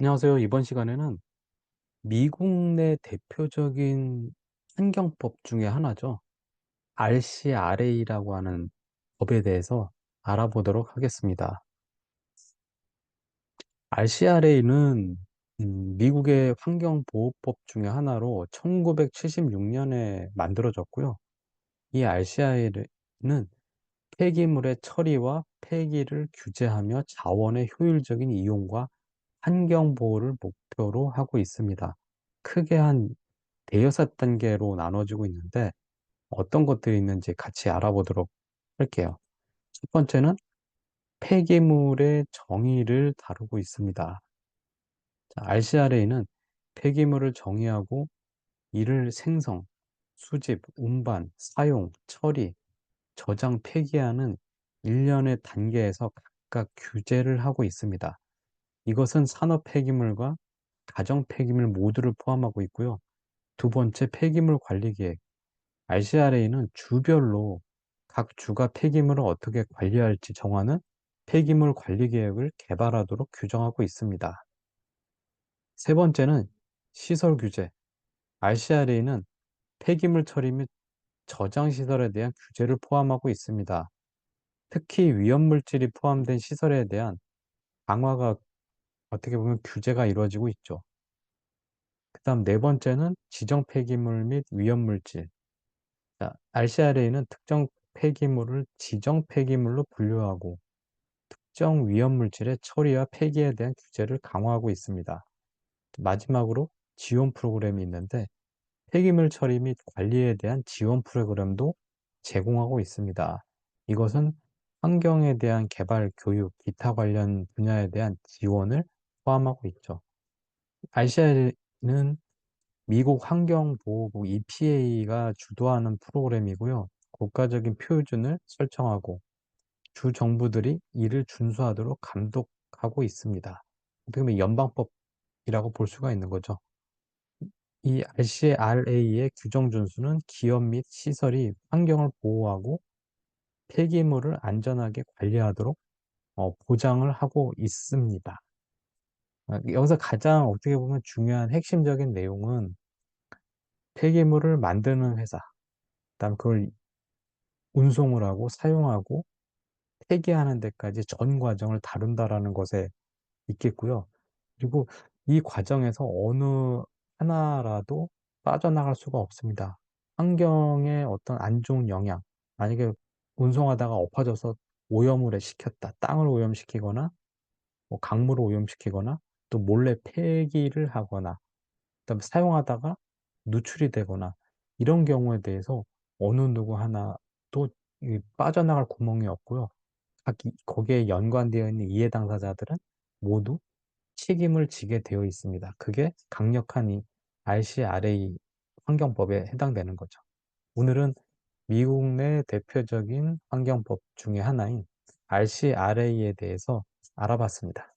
안녕하세요. 이번 시간에는 미국 내 대표적인 환경법 중에 하나죠. RCRA라고 하는 법에 대해서 알아보도록 하겠습니다. RCRA는 미국의 환경보호법 중에 하나로 1976년에 만들어졌고요. 이 RCRA는 폐기물의 처리와 폐기를 규제하며 자원의 효율적인 이용과 환경 보호를 목표로 하고 있습니다. 크게 한 대여섯 단계로 나눠지고 있는데 어떤 것들이 있는지 같이 알아보도록 할게요. 첫 번째는 폐기물의 정의를 다루고 있습니다. RCRA는 폐기물을 정의하고 이를 생성, 수집, 운반, 사용, 처리, 저장, 폐기하는 일련의 단계에서 각각 규제를 하고 있습니다. 이것은 산업 폐기물과 가정 폐기물 모두를 포함하고 있고요. 두 번째 폐기물 관리 계획. RCRA는 주별로 각 주가 폐기물을 어떻게 관리할지 정하는 폐기물 관리 계획을 개발하도록 규정하고 있습니다. 세 번째는 시설 규제. RCRA는 폐기물 처리 및 저장 시설에 대한 규제를 포함하고 있습니다. 특히 위험 물질이 포함된 시설에 대한 강화가 어떻게 보면 규제가 이루어지고 있죠. 그 다음 네 번째는 지정 폐기물 및 위험 물질. RCRA는 특정 폐기물을 지정 폐기물로 분류하고 특정 위험 물질의 처리와 폐기에 대한 규제를 강화하고 있습니다. 마지막으로 지원 프로그램이 있는데 폐기물 처리 및 관리에 대한 지원 프로그램도 제공하고 있습니다. 이것은 환경에 대한 개발, 교육, 기타 관련 분야에 대한 지원을 포함하고 있죠. RCR는 미국 환경보호국 EPA가 주도하는 프로그램이고요. 국가적인 표준을 설정하고 주 정부들이 이를 준수하도록 감독하고 있습니다. 어떻게 보면 연방법이라고 볼 수가 있는 거죠. 이 RCRA의 규정 준수는 기업 및 시설이 환경을 보호하고 폐기물을 안전하게 관리하도록 어, 보장을 하고 있습니다. 아, 여기서 가장 어떻게 보면 중요한 핵심적인 내용은 폐기물을 만드는 회사, 그다음 그걸 운송을 하고 사용하고 폐기하는 데까지 전 과정을 다룬다라는 것에 있겠고요. 그리고 이 과정에서 어느 하나라도 빠져나갈 수가 없습니다. 환경에 어떤 안 좋은 영향, 만약에 운송하다가 엎어져서 오염을 시켰다. 땅을 오염시키거나 뭐 강물을 오염시키거나 또 몰래 폐기를 하거나 그다음에 사용하다가 누출이 되거나 이런 경우에 대해서 어느 누구 하나도 빠져나갈 구멍이 없고요. 각 거기에 연관되어 있는 이해 당사자들은 모두 책임을 지게 되어 있습니다. 그게 강력한 이 RCRA 환경법에 해당되는 거죠. 오늘은 미국 내 대표적인 환경법 중의 하나인 RCRA에 대해서 알아봤습니다.